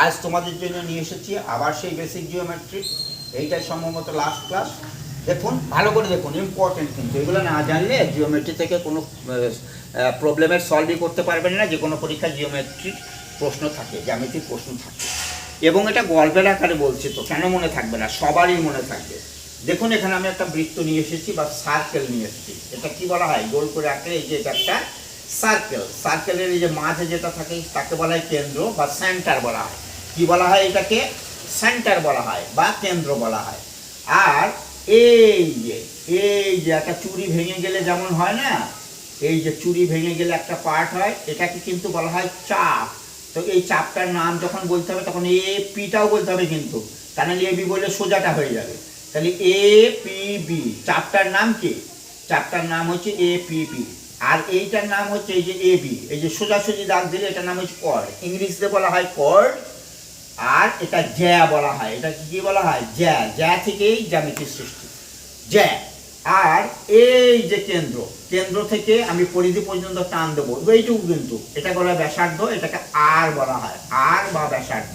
আজ তোমাদের জন্য নিয়ে এসেছি আবার সেই বেসিক জিওমেট্রি এইটাই সম্ভবত লাস্ট ক্লাস দেখুন, ভালো করে দেখুন ইম্পর্টেন্ট কিন্তু। এগুলো না জানলে জিওমেট্রি থেকে কোনো প্রবলেমের সলভই করতে পারবেন না যে কোনো পরীক্ষায় জিওমেট্রির প্রশ্ন থাকে জ্যামিতির প্রশ্ন থাকে। এবং এটা গল্পের আকারে বলছি তো, কেন মনে থাকবে না? সবারই মনে থাকবে। দেখুন, এখানে আমি একটা বৃত্ত নিয়ে এসেছি, বা সার্কেল নিয়ে এসেছি। এটা কি বলা হয়? গোল করে আঁকলে এই যে একটা সার্কেল সার্কেলের এই যে মাঝে যেটা থাকে, তাকে বলা হয় কেন্দ্র বা সেন্টার বলা হয়। কি বলা হয় এটাকে? সেন্টার বলা হয় বা কেন্দ্র বলা হয়। আর এই যে এই যে একটা চুরি ভেঙে গেলে যেমন হয় না, এই যে চুরি ভেঙে গেলে একটা পার্ট হয়, এটাকে কিন্তু বলা হয় চাপ। তো এই চাপটার নাম যখন বলতে হবে, তখন এ পিটাও বলতে হবে কিন্তু। তা নাহলে এ বি বললে সোজাটা হয়ে যাবে। তাহলে এ পি বি চাপটার নাম কি? চাপটার নাম হচ্ছে এ পি বি আর এইটার নাম হচ্ছে এই যে এ বি এই যে সোজাসুজি দাগ দিলে এটার নাম হচ্ছে কর্ড ইংরেজিতে বলা হয় কর্ড আর এটা জ্যা বলা হয়। এটা কি বলা হয়? জ্যা। জ্যা থেকেই জ্যামিতির সৃষ্টি। জ্যা। আর এই যে কেন্দ্র কেন্দ্র থেকে আমি পরিধি পর্যন্ত টান দেবো। এইটুকু কিন্তু। এটা বলা ব্যাসার্ধ, এটাকে আর বলা হয়। আর বা ব্যাসার্ধ।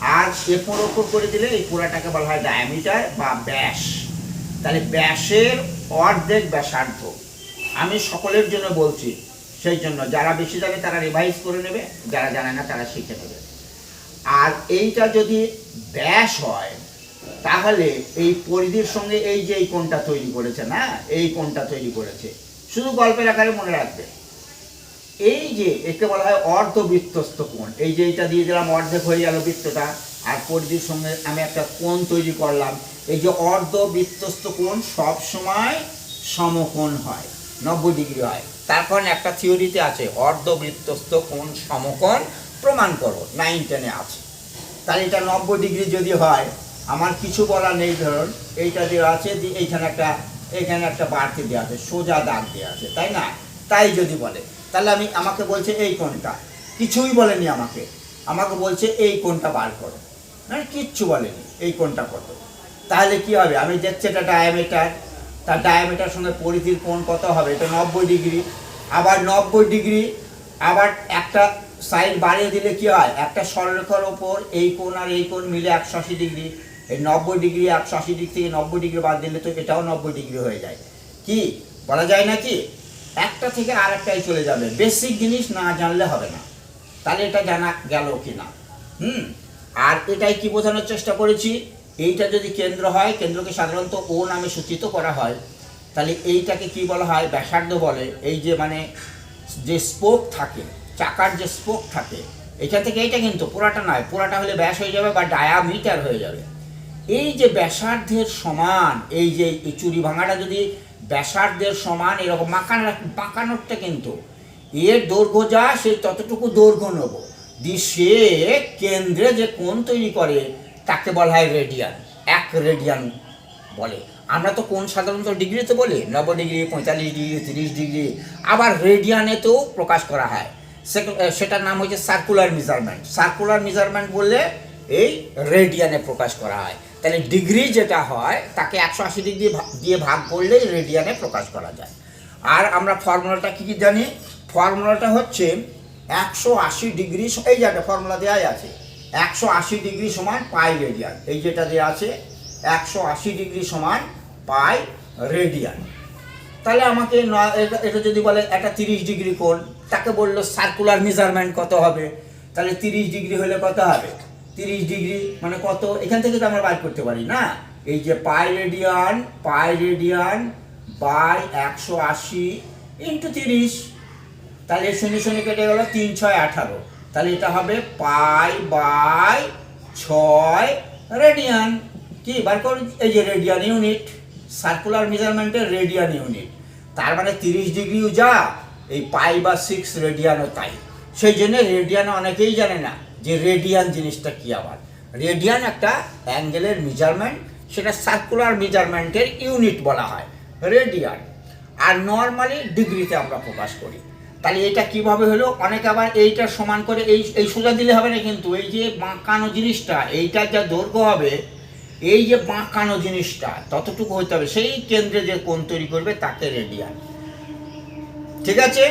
আর এরপর ওপর করে দিলে এই পুরাটাকে বলা হয় ডায়ামিটার বা ব্যাস। তাহলে ব্যাসের অর্ধেক ব্যাসার্ধ। আমি সকলের জন্য বলছি, সেই জন্য যারা বেশি জানে তারা রিভাইজ করে নেবে, যারা জানে না তারা শিখে নেবে। আর এইটা যদি ব্যাস হয়, তাহলে এই পরিধির সঙ্গে এই যে এই কোনটা তৈরি করেছে না, এই কোনটা তৈরি করেছে, শুধু গল্পের আকারে মনে রাখবে। এই যে একে বলা হয় অর্ধবৃত্তস্থ কোণ, এই যে এইটা দিয়ে দিলাম অর্ধেক হয়ে গেল বৃত্তটা, আর পরিধির সঙ্গে আমি একটা কোণ তৈরি করলাম, এই যে অর্ধবৃত্তস্থ কোণ সব সময় সমকোণ হয়। নব্বই ডিগ্রি হয়। তার কারণ একটা থিওরিতে আছে, অর্ধবৃত্তস্থ কোণ সমকোণ প্রমাণ করো নাইন টেনে আছে। তাহলে এটা নব্বই ডিগ্রি যদি হয়, আমার কিছু বলার নেই ধরুন, এইটা দেওয়া আছে এইখানে একটা এখানে একটা বাড়তি দেওয়া আছে, সোজা দাগ দেওয়া আছে, তাই না? তাই যদি বলে, তাহলে আমি, আমাকে বলছে এই কোনটা কিছুই বলেনি আমাকে। আমাকে বলছে এই কোনটা বার করো। মানে কিচ্ছু বলেনি, এই কোনটা কত। তাহলে কি হবে? আমি দেখছি এটা ডায়ামিটার তার ডায়ামিটার সঙ্গে পরিধির কোণ কত হবে? এটা নব্বই ডিগ্রি। আবার নব্বই ডিগ্রি, আবার একটা সাইড বাড়িয়ে দিলে কি হয়? একটা সরলরেখার ওপর এই কোণ আর এই কোণ মিলে একশো আশি ডিগ্রি। এই নব্বই ডিগ্রি, একশো আশি ডিগ্রি থেকে নব্বই ডিগ্রি বাদ দিলে তো এটাও নব্বই ডিগ্রি হয়ে যায়। কি? বলা যায় না কি? একটা থেকে আরেকটাই চলে যাবে। বেসিক জিনিস না জানলে হবে না। তাহলে এটা জানা গেল কি না হুম? আর এটাই কি বোঝানোর চেষ্টা করেছি? এইটা যদি কেন্দ্র হয়, কেন্দ্রকে সাধারণত ও নামে সূচিত করা হয়, তাহলে এইটাকে কি বলা হয়? ব্যাসার্ধ বলে। এই যে মানে যে স্পোক থাকে, চাকার যে স্পোক থাকে এখান থেকে এইটা কিন্তু পুরাটা নয়। পুরাটা হলে ব্যাস হয়ে যাবে বা ডায়ামিটার হয়ে যাবে। এই যে ব্যাসার্ধের সমান, এই যে চুরি ভাঙাটা যদি ব্যাসার্ধের সমান, এরকম মাকানো বাঁকানোরটা কিন্তু এর দৈর্ঘ্য যা সে ততটুকু দৈর্ঘ্য নেব। দিয়ে সে কেন্দ্রে যে কোণ তৈরি করে তাকে বলা হয় রেডিয়ান, এক রেডিয়ান বলে। আমরা তো কোন সাধারণত ডিগ্রিতে বলি? নব্বই ডিগ্রি পঁয়তাল্লিশ ডিগ্রি তিরিশ ডিগ্রি আবার রেডিয়ানেতেও প্রকাশ করা হয়। সেটার নাম হচ্ছে সার্কুলার মেজারমেন্ট সার্কুলার মেজারমেন্ট বললে এই রেডিয়ানে প্রকাশ করা হয়। তাহলে ডিগ্রি যেটা হয়, তাকে একশো আশি ডিগ্রি দিয়ে ভাগ করলেই রেডিয়ানে প্রকাশ করা যায়। আর আমরা ফর্মুলাটা কী কী জানি? ফর্মুলাটা হচ্ছে একশো আশি ডিগ্রি এই যে একটা ফর্মুলা দেওয়াই আছে। একশো আশি ডিগ্রি সমান পাই রেডিয়ান এই যেটা দেওয়া আছে, একশো আশি ডিগ্রি সমান পাই রেডিয়ান তাহলে আমাকে এটা- যদি বলে একটা তিরিশ ডিগ্রি কোণ, তাকে বলল সার্কুলার মেজারমেন্ট কত হবে? তাহলে তিরিশ ডিগ্রি হলে কত হবে? তিরিশ ডিগ্রি মানে কত? এখান থেকে তো আমরা বার করতে পারি না। এই যে pi radian pi radian by একশো আশি ইন্টু তিরিশ। তাহলে শূন্য শূন্য কেটে গেল তিন ছয় আঠারো। তাহলে এটা হবে পাই বাই ছয় রেডিয়ান কি? বার কর, এই যে রেডিয়ান ইউনিট সার্কুলার মেজারমেন্টের রেডিয়ান ইউনিট তার মানে তিরিশ ডিগ্রিও যা, এই পাই বা সিক্স রেডিয়ানও তাই। সেই জন্য রেডিয়ান অনেকেই জানে না যে রেডিয়ান জিনিসটা কি আবার। রেডিয়ান একটা অ্যাঙ্গেলের মেজারমেন্ট সেটা সার্কুলার মেজারমেন্টের ইউনিট বলা হয় রেডিয়ান আর নর্মালি ডিগ্রিতে আমরা প্রকাশ করি। তাহলে এটা কীভাবে হলো? অনেকে আবার এইটা সমান করে এই এই সোজা দিলে হবে না কিন্তু, এই যে বাঁকানো জিনিসটা, এইটার যা দৈর্ঘ্য হবে, এই যে বাঁকানো জিনিসটা, ততটুকু হতে হবে। সেই কেন্দ্রে যে কোণ তৈরি করবে, তাকে রেডিয়ান ঠিক আছে?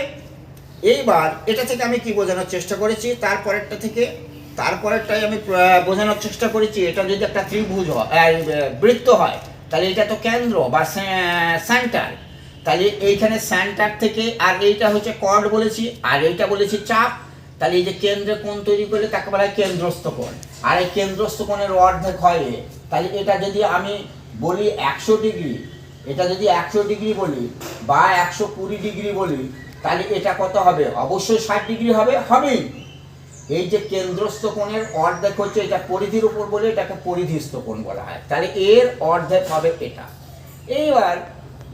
এইবার এটা থেকে আমি কি বোঝানোর চেষ্টা করেছি? তারপরেরটা থেকে, তারপরেরটাই আমি বোঝানোর চেষ্টা করেছি। এটা যদি একটা ত্রিভুজ হয় বৃত্ত হয়, তাহলে এটা তো কেন্দ্র বা সেন্টার তাহলে এইখানে সেন্টার থেকে আর এইটা হচ্ছে কর্ড বলেছি, আর এইটা বলেছি চাপ। তাহলে এই যে কেন্দ্রে কোণ তৈরি করলে তাকে বলা হয় কেন্দ্রস্থ কোণ। আর এই কেন্দ্রস্থ কোণের অর্ধেক হয়। তাহলে এটা যদি আমি বলি একশো ডিগ্রি, এটা যদি একশো ডিগ্রি বলি বা একশো কুড়ি ডিগ্রি বলি তাহলে এটা কত হবে? অবশ্যই ষাট ডিগ্রি হবে, হবেই। এই যে কেন্দ্রস্থ কোণের অর্ধেক হচ্ছে এটা পরিধির উপর বলে এটাকে পরিধিস্থ কোণ বলা হয়। তাহলে এর অর্ধেক হবে এটা। এইবার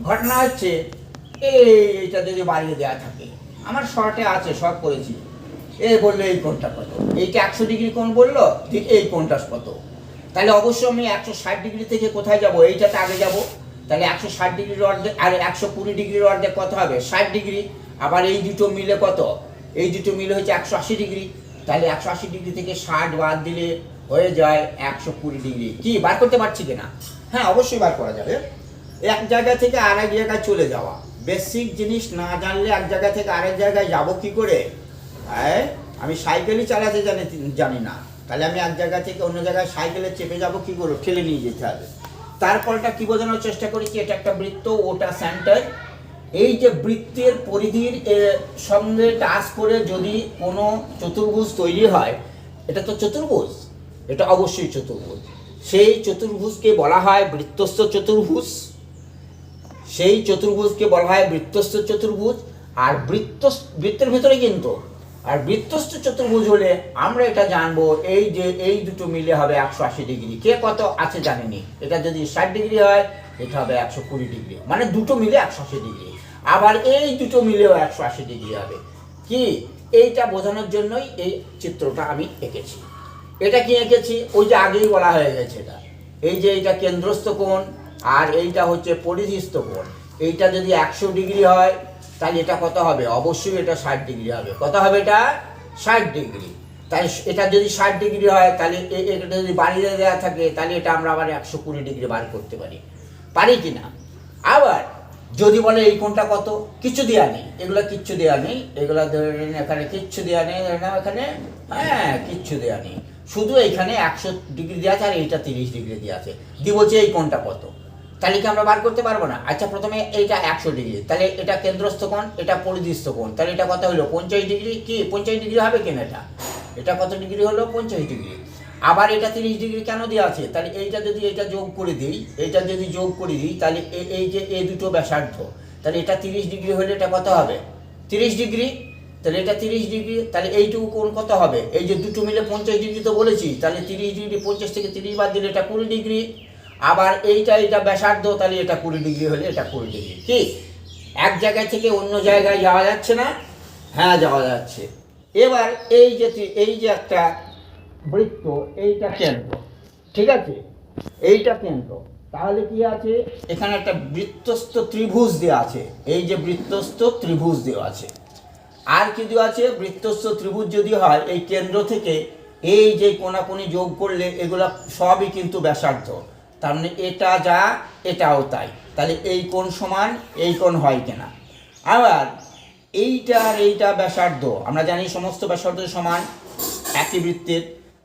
ঘটনা হচ্ছে, এই এইটা যদি বাড়িয়ে দেওয়া থাকে, আমার শর্টে আছে, শর্ট করেছি। এ বলল, এই কোণটা কত? এইটা একশো ডিগ্রি কোণ বলল, ঠিক এই কোণটা কত? তাহলে অবশ্যই আমি একশো ষাট ডিগ্রি থেকে কোথায় যাব? এইটাতে আগে যাব। তাহলে একশো ষাট ডিগ্রির অর্ধেক আর একশো কুড়ি ডিগ্রির অর্ধেক কত হবে? ষাট ডিগ্রি। আবার এই দুটো মিলে কত? এই দুটো মিলে হচ্ছে একশো আশি ডিগ্রি। তাহলে একশো আশি ডিগ্রি থেকে ষাট বাদ দিলে হয়ে যায় একশো কুড়ি ডিগ্রি। কি, বার করতে পারছি কিনা? হ্যাঁ অবশ্যই বার করা যাবে। এক জায়গা থেকে আরেক জায়গায় চলে যাওয়া। বেসিক জিনিস না জানলে এক জায়গা থেকে আরেক জায়গায় যাব কি করে? হ্যাঁ আমি সাইকেলই চালাতে জানি জানি না। তাহলে আমি এক জায়গা থেকে অন্য জায়গায় সাইকেলে চেপে যাব কি করে? ঠেলে নিয়ে যেতে হবে। তারপরটা কী বোঝানোর চেষ্টা করেছি এটা একটা বৃত্ত, ওটা সেন্টার এই যে বৃত্তের পরিধির সঙ্গে টাচ করে যদি কোনো চতুর্ভুজ তৈরি হয়, এটা তো চতুর্ভুজ? এটা অবশ্যই চতুর্ভুজ। সেই চতুর্ভুজকে বলা হয় বৃত্তস্থ চতুর্ভুজ। সেই চতুর্ভুজকে বলা হয় বৃত্তস্থ চতুর্ভুজ, আর বৃত্ত বৃত্তের ভিতরে কিন্তু, আর বৃত্তস্থ চতুর্ভুজ হলে আমরা এটা জানব, এই যে, এই দুটো মিলে হবে একশো আশি ডিগ্রি। কে কত আছে জানেনি? এটা যদি ষাট ডিগ্রি হয়, এটা হবে একশো কুড়ি ডিগ্রি। মানে দুটো মিলে একশো আশি ডিগ্রি। আবার এই দুটো মিলেও একশো আশি ডিগ্রি হবে। কি? এইটা বোঝানোর জন্যই এই চিত্রটা আমি এঁকেছি। এটা কি এঁকেছি? ওই যে আগেই বলা হয়ে গেছে এটা। এই যে এটা কেন্দ্রস্থ কোণ আর এইটা হচ্ছে পরিধিস্থ কোণ। এইটা যদি একশো ডিগ্রি হয়, তাহলে এটা কত হবে? অবশ্যই এটা ষাট ডিগ্রি হবে। কত হবে এটা? ষাট ডিগ্রি। তাই এটা যদি ষাট ডিগ্রি হয়, তাহলে এটা যদি বাড়িয়ে দেওয়া থাকে, তাহলে এটা আমরা আবার একশো কুড়ি ডিগ্রি বার করতে পারি। পারি কি না? আবার যদি বলে এই কোনটা কত? কিচ্ছু দেওয়া নেই। এগুলো কিচ্ছু দেওয়া নেই। এগুলো ধরে নিন, এখানে কিচ্ছু দেওয়া নেই। ধরে নাও এখানে। হ্যাঁ কিচ্ছু দেওয়া নেই। শুধু এইখানে একশো ডিগ্রি দেওয়া আছে আর এইটা তিরিশ ডিগ্রি দেওয়া আছে। দিয়ে বলছে এই কোনটা কত? তাহলে কি আমরা বার করতে পারব না। আচ্ছা প্রথমে এইটা একশো ডিগ্রি তাহলে এটা কেন্দ্রস্থ কোণ, এটা পরিধিস্থ কোণ। তাহলে এটা কত হলো? পঞ্চাশ ডিগ্রি কি? পঞ্চাশ ডিগ্রি হবে কেন এটা? এটা কত ডিগ্রি হলো? পঞ্চাশ ডিগ্রি আবার এটা তিরিশ ডিগ্রি কেন দেওয়া আছে? তাহলে এইটা যদি এটা যোগ করে দিই এটা যদি যোগ করে দিই, তাহলে এই যে এই দুটো ব্যাসার্ধ, তাহলে এটা তিরিশ ডিগ্রি হলে এটা কত হবে? তিরিশ ডিগ্রি তাহলে এটা তিরিশ ডিগ্রি তাহলে এইটুকু কোণ কত হবে? এই যে দুটো মিলে পঞ্চাশ ডিগ্রি তো বলেছি, তাহলে তিরিশ ডিগ্রি পঞ্চাশ থেকে তিরিশ বাদ দিলে এটা কুড়ি ডিগ্রি আবার এইটা এটা ব্যাসার্ধ, তাহলে এটা কুড়ি ডিগ্রি হলে এটা কুড়ি ডিগ্রি। কি? এক জায়গা থেকে অন্য জায়গায় যাওয়া যাচ্ছে না? হ্যাঁ যাওয়া যাচ্ছে। এবার এই যে এই যে একটা বৃত্ত, এইটা কেন্দ্র। ঠিক আছে? এইটা কেন্দ্র। তাহলে কি আছে? এখানে একটা বৃত্তস্থ ত্রিভুজ দেওয়া আছে। এই যে বৃত্তস্থ ত্রিভুজ দেওয়া আছে। আর কি দেওয়া আছে? বৃত্তস্থ ত্রিভুজ যদি হয়, এই কেন্দ্র থেকে এই যে কোনাকুনি যোগ করলে, এগুলো সবই কিন্তু ব্যাসার্ধ। তার মানে এটা যা, এটাও তাই। তাহলে এই কোণ সমান, এই কোণ হয় কিনা? আবার এইটা আর এইটা ব্যাসার্ধ, আমরা জানি সমস্ত ব্যাসার্ধ সমান একই বৃত্তের,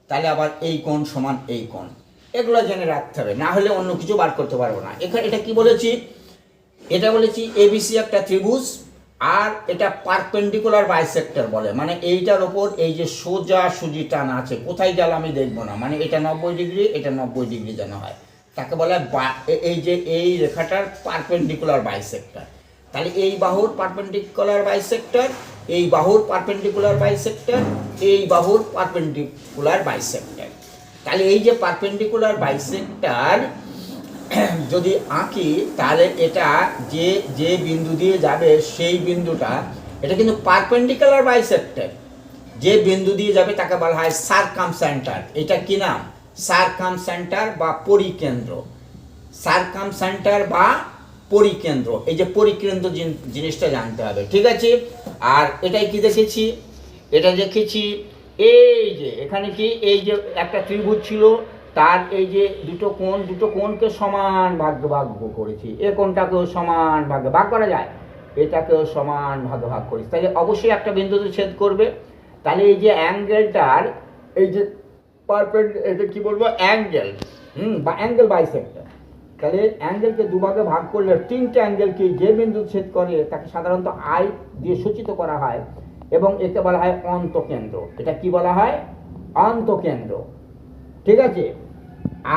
তাহলে আবার এই কোণ সমান এই কোণ। এগুলো জেনে রাখতে হবে, না হলে অন্য কিছু বার করতে পারব না। এখানে এটা কি বলেছি? এটা বলেছি এবিসি একটা ত্রিভুজ, আর এটা পারপেন্ডিকুলার বাইসেক্টর বলে। মানে এইটার ওপর এই যে সোজা সুজি টান আছে, কোথায় গেল আমি দেখব না। মানে এটা নব্বই ডিগ্রি, এটা নব্বই ডিগ্রি যেন হয়। তাকে বলে এই যে এই রেখাটার পারপেন্ডিকুলার বাইসেক্টর তাহলে এই বাহুর পারপেন্ডিকুলার বাইসেক্টর এই বাহুর পারপেন্ডিকুলার বাইসেক্টর এই বাহুর পারপেন্ডিকুলার বাইসেক্টর তাহলে এই যে পারপেন্ডিকুলার বাইসেক্টর যদি আঁকি, তাহলে এটা যে যে বিন্দু দিয়ে যাবে সেই বিন্দুটা, এটা কিন্তু পারপেন্ডিকুলার বাইসেক্টর যে বিন্দু দিয়ে যাবে তাকে বলা হয় সার্কাম সেন্টার এটা কি নাম? সারকাম সেন্টার বা পরিকেন্দ্র। সারকাম সেন্টার বা পরিকেন্দ্র। এই যে পরিকেন্দ্র জিনিসটা জানতে হবে, ঠিক আছে? আর এটাই কি দেখেছি? এটা দেখেছি এই যে, এখানে কি এই যে একটা ত্রিভুজ ছিল, তার এই যে দুটো কোণ, দুটো কোণকে সমান ভাগ্য ভাগ করেছি। এ কোণটাকেও সমান ভাগে ভাগ করা যায়, এটাকেও সমান ভাগে ভাগ করেছি। তাহলে অবশ্যই একটা বিন্দুতে ছেদ করবে। তাহলে এই যে অ্যাঙ্গেলটার, এই যে পারপেন্ড, এটা কি বলব অ্যাঙ্গেল হুম, বা অ্যাঙ্গেল বাইসেক্টর তাহলে অ্যাঙ্গেলকে দুভাগে ভাগ করলে তিনটে অ্যাঙ্গেলকে যে বিন্দু ছেদ করে, তাকে সাধারণত আই দিয়ে সূচিত করা হয় এবং একে বলা হয় অন্তকেন্দ্র। এটা কি বলা হয়? অন্তকেন্দ্র। ঠিক আছে?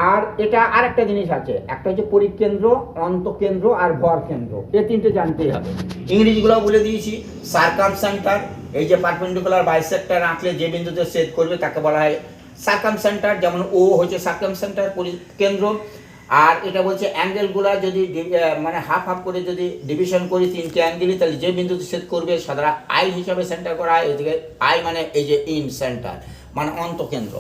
আর এটা আর একটা জিনিস আছে, একটা হচ্ছে পরিকেন্দ্র, অন্তকেন্দ্র আর ভর কেন্দ্র। এ তিনটে জানতেই হবে। ইংরেজিগুলো বলে দিয়েছি সার্কাম সেন্টার এই যে পারপেন্ডিকুলার বাইসেক্টর আঁকলে যে বিন্দুতে ছেদ করবে, তাকে বলা হয় সার্কাম সেন্টার, যেমন ও হচ্ছে সার্কাম সেন্টার কেন্দ্র। আর এটা বলছে অ্যাঙ্গেলগুলো যদি মানে হাফ হাফ করে যদি ডিভিশন করি তিনটে অ্যাঙ্গেলই তাহলে যে বিন্দুতে ছেদ করবে সাধারণ আই হিসাবে সেন্টার করা হয় এদিকে আই মানে এই যে ইন সেন্টার মানে অন্তকেন্দ্র।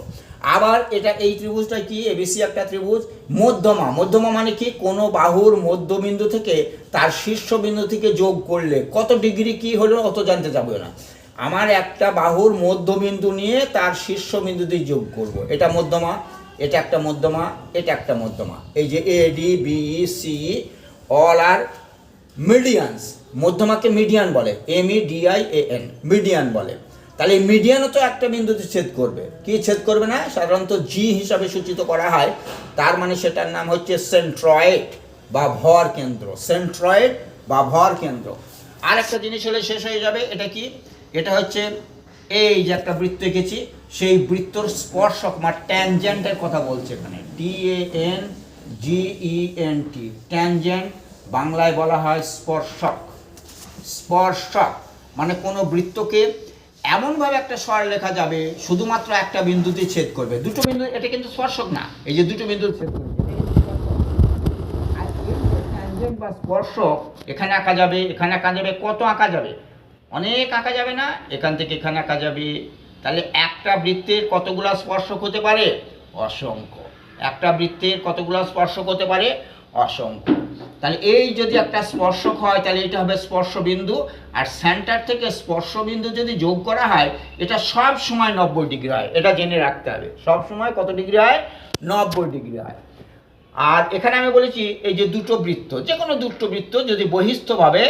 আবার এটা এই ত্রিভুজটা কি? এবিসি একটা ত্রিভুজ। মধ্যমা। মধ্যমা মানে কি? কোনো বাহুর মধ্যবিন্দু থেকে তার শীর্ষবিন্দু থেকে যোগ করলে। কত ডিগ্রি কি হলো? অত জানতে যাবে না। আমার একটা বাহুর মধ্যবিন্দু নিয়ে তার শীর্ষবিন্দু দিয়ে যোগ করব। এটা মধ্যমা, এটা একটা মধ্যমা, এটা একটা মধ্যমা। এই যে A D B C all are medians মধ্যমাকে median বলে M E D I A N median বলে। তাহলে মিডিয়ানও তো একটা বিন্দুতে ছেদ করবে। কি ছেদ করবে না? সাধারণত জি হিসাবে সূচিত করা হয়। তার মানে সেটার নাম হচ্ছে সেন্ট্রয়েড বা ভর কেন্দ্র। সেন্ট্রয়েড বা ভর কেন্দ্র। আর একটা জিনিস হলে শেষ হয়ে যাবে, এটা কি? এটা হচ্ছে এই যে একটা বৃত্ত এঁকেছি, সেই বৃত্তর স্পর্শক বা ট্যানজেন্টের কথা বলছে এখানে। T A N G E N T tangent বাংলায় বলা হয় স্পর্শক। স্পর্শক মানে কোনো বৃত্তকে এমনভাবে একটা স্বর লেখা যাবে, শুধুমাত্র একটা বিন্দুতে ছেদ করবে। দুটো বিন্দু, এটা কিন্তু স্পর্শক না, এই যে দুটো বিন্দু ছেদ করবে। বা স্পর্শক, এখানে আঁকা যাবে, এখানে আঁকা যাবে, কত আঁকা যাবে? অনেক আঁকা যাবে না, এখান থেকে এখানে আঁকা যাবে। তাহলে একটা বৃত্তের কতগুলো স্পর্শক হতে পারে? অসংখ্য। একটা বৃত্তের কতগুলো স্পর্শক হতে পারে? অসংখ্য। তাহলে এই যদি একটা স্পর্শক হয়, তাহলে এটা হবে স্পর্শ বিন্দু আর সেন্টার থেকে স্পর্শ বিন্দু যদি যোগ করা হয়, এটা সব সময় নব্বই ডিগ্রি হয়। এটা জেনে রাখতে হবে। সব সময় কত ডিগ্রি হয়? নব্বই ডিগ্রি হয়। আর এখানে আমি বলেছি, এই যে দুটো বৃত্ত যে কোনো দুটো বৃত্ত যদি বহিস্থভাবে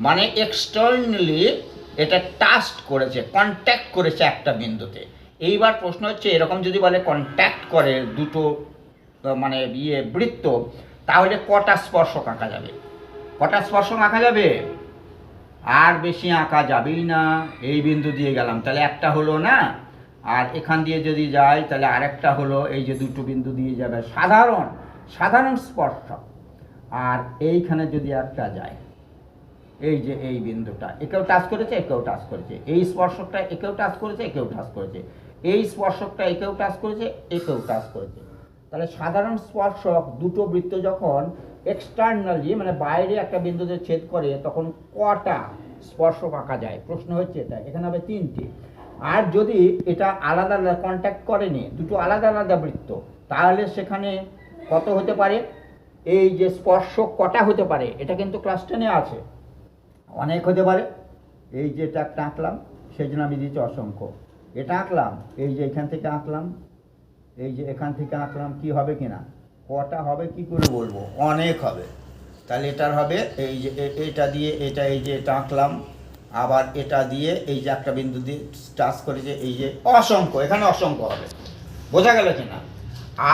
মানে এক্সটার্নালি এটা টাস্ট করেছে কন্ট্যাক্ট করেছে একটা বিন্দুতে। এইবার প্রশ্ন হচ্ছে, এরকম যদি বলে কন্ট্যাক্ট করে দুটো মানে ইয়ে বৃত্ত, তাহলে কটা স্পর্শক আঁকা যাবে? কটা স্পর্শক আঁকা যাবে? আর বেশি আঁকা যাবেই না। এই বিন্দু দিয়ে গেলাম, তাহলে একটা হলো না? আর এখান দিয়ে যদি যাই, তাহলে আরেকটা হলো, এই যে দুটো বিন্দু দিয়ে যাবে। সাধারণ সাধারণ স্পর্শক। আর এইখানে যদি একটা যায় এই যে এই বিন্দুটা, একেও টাচ করেছে, একেও টাচ করেছে। এই স্পর্শকটা একেও টাচ করেছে, একেও টাচ করেছে। এই স্পর্শকটা একেও টাচ করেছে, একেও টাচ করেছে। তাহলে সাধারণ স্পর্শক দুটো বৃত্ত যখন এক্সটার্নালি মানে বাইরে একটা বিন্দুতে ছেদ করে, তখন কটা স্পর্শক আঁকা যায়? প্রশ্ন হচ্ছে এটা। এখানে হবে তিনটি। আর যদি এটা আলাদা আলাদা কন্ট্যাক্ট করেনি দুটো আলাদা আলাদা বৃত্ত, তাহলে সেখানে কত হতে পারে? এই যে স্পর্শক কটা হতে পারে, এটা কিন্তু ক্লাস টেনে আছে। অনেক হতে পারে। এই যে একটা আঁকলাম, সেই জন্য আমি দিচ্ছি অসংখ্য। এটা আঁকলাম, এই যে এখান থেকে আঁকলাম, এই যে এখান থেকে আঁকলাম, কি হবে কিনা কটা হবে কি করে বলব? অনেক হবে। তাহলে এটার হবে, এই যে এটা দিয়ে এটা, এই যে এটা আঁকলাম, আবার এটা দিয়ে এই যে একটা বিন্দু দিয়ে টাচ করেছে, এই যে অসংখ্য, এখানে অসংখ্য হবে। বোঝা গেল কিনা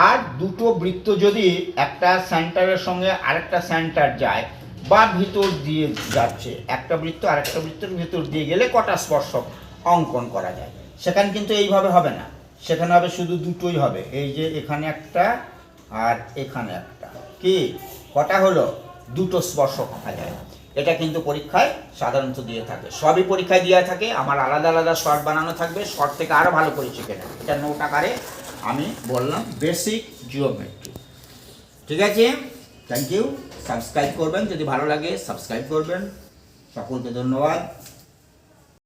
আর দুটো বৃত্ত যদি একটা সেন্টারের সঙ্গে আরেকটা সেন্টার যায় বা ভিতর দিয়ে যাচ্ছে। একটা বৃত্ত আরেকটা বৃত্তের ভিতর দিয়ে গেলে কটা স্পর্শক অঙ্কন করা যায়। সেখানে কিন্তু এইভাবে হবে না। সেখানে হবে শুধু দুটোই হবে। এই যে এখানে একটা আর এখানে একটা। কি? কটা হলো? দুটো স্পর্শক আঁকা যায়। এটা কিন্তু পরীক্ষায় সাধারণত দিয়ে থাকে। সবই পরীক্ষায় দেওয়া থাকে। আমার আলাদা আলাদা শর্ট বানানো থাকবে। শর্ট থেকে আরও ভালো করে শিখে নেবে। এটা নোট আকারে আমি বললাম বেসিক জিওমেট্রি ঠিক আছে? থ্যাংক ইউ সাবস্ক্রাইব করবেন। যদি ভালো লাগে সাবস্ক্রাইব করবেন। সকলকে ধন্যবাদ।